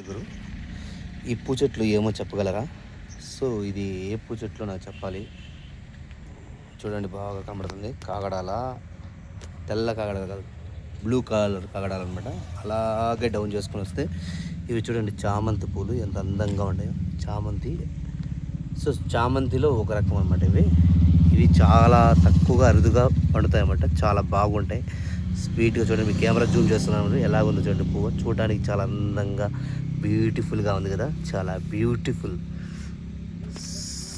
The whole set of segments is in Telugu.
గురు. ఈ పూ చెట్లు ఏమో చెప్పగలరా? సో ఇది ఏ పూ చెట్లు నాకు చెప్పాలి? చూడండి బాగా కనబడుతుంది. కాగడాల తెల్ల కాగడాల కాదు బ్లూ కలర్ కాగడాలు అనమాట అలాగే డౌన్ చేసుకొని వస్తే ఇవి చూడండి చామంతి పూలు ఎంత అందంగా ఉంటాయో. చామంతి. సో చామంతిలో ఒక రకం అనమాట ఇవి. ఇవి చాలా తక్కువగా అరుదుగా పండుతాయి అన్నమాట చాలా బాగుంటాయి. స్పీడ్గా చూడండి మీ కెమెరా జూమ్ చేస్తున్నాను ఎలా ఉందో చూడండి పువ్వు. చూడడానికి చాలా అందంగా బ్యూటిఫుల్గా ఉంది కదా చాలా బ్యూటిఫుల్.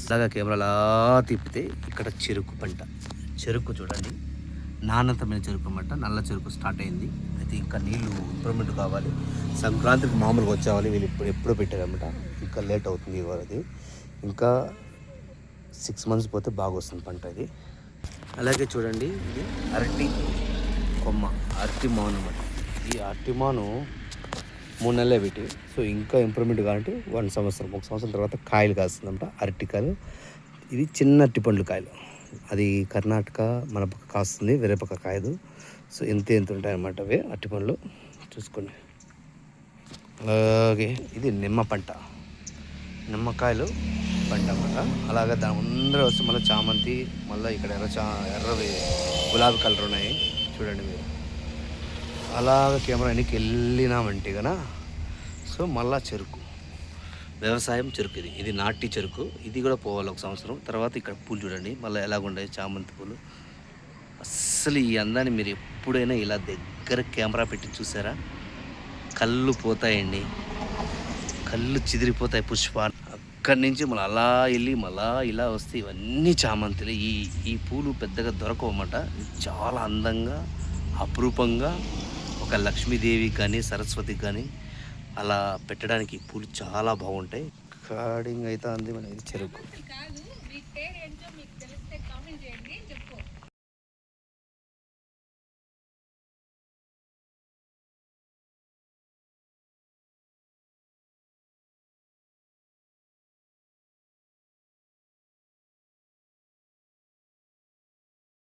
అలాగా కెమెరా అలా తిప్పితే ఇక్కడ చెరుకు పంట. చెరుకు చూడండి నాణ్యతమైన చెరుకు అనమాట నల్ల చెరుకు స్టార్ట్ అయింది. అయితే ఇంకా నీళ్ళు ఇంప్రూవ్మెంట్ కావాలి. సంక్రాంతికి మామూలుగా వచ్చేవాలి వీళ్ళు ఇప్పుడు ఎప్పుడో పెట్టారనమాట ఇంకా లేట్ అవుతుంది ఇవాళ అది. ఇంకా సిక్స్ మంత్స్ పోతే బాగా వస్తుంది పంట ఇది. అలాగే చూడండి ఇది అరటి. కొమ్మ అరటి మాను అనమాట ఈ అరటిమాను మూడు నెలలే పెట్టి సో ఇంకా ఇంప్రూవ్మెంట్ కావాలంటే వన్ సంవత్సరం ఒక సంవత్సరం తర్వాత కాయలు కాస్తుందంట అరటికాయలు ఇది చిన్న అరటి పండ్లు కాయలు. అది కర్ణాటక మన పక్క కాస్తుంది వేరే పక్క కాయదు. సో ఎంత ఎంత ఉంటాయన్నమాట అవి అరటి పండ్లు. చూసుకోండి. అలాగే ఇది నిమ్మ పంట. నిమ్మకాయలు పంట అనమాట అలాగే దాని ముందర వస్తే మళ్ళీ చామంతి మళ్ళీ ఇక్కడ ఎర్ర చా ఎర్రవి గులాబీ కలర్ ఉన్నాయి. అలాగ కెమెరా వెనక్కి వెళ్ళినామంటే కదా సో మళ్ళా చెరుకు. వ్యవసాయం చెరుకు ఇది. ఇది నాటి చెరుకు. ఇది కూడా పోవాలి ఒక సంవత్సరం. తర్వాత ఇక్కడ పూలు చూడండి. మళ్ళీ ఎలాగుంటాయి చామంతి పూలు. అస్సలు ఈ అందాన్ని మీరు ఎప్పుడైనా ఇలా దగ్గర కెమెరా పెట్టి చూసారా? కళ్ళు పోతాయండి. కళ్ళు చిదిరిపోతాయి పుష్ప. అక్కడి నుంచి మళ్ళీ అలా వెళ్ళి మళ్ళా ఇలా వస్తే ఇవన్నీ చామంతులు. ఈ ఈ పూలు పెద్దగా దొరకవు అన్నమాట చాలా అందంగా అపురూపంగా ఒక లక్ష్మీదేవి కానీ సరస్వతికి కానీ అలా పెట్టడానికి పూలు చాలా బాగుంటాయి. కార్డింగ్ అయితే అంది మన ఇది చెరుకు.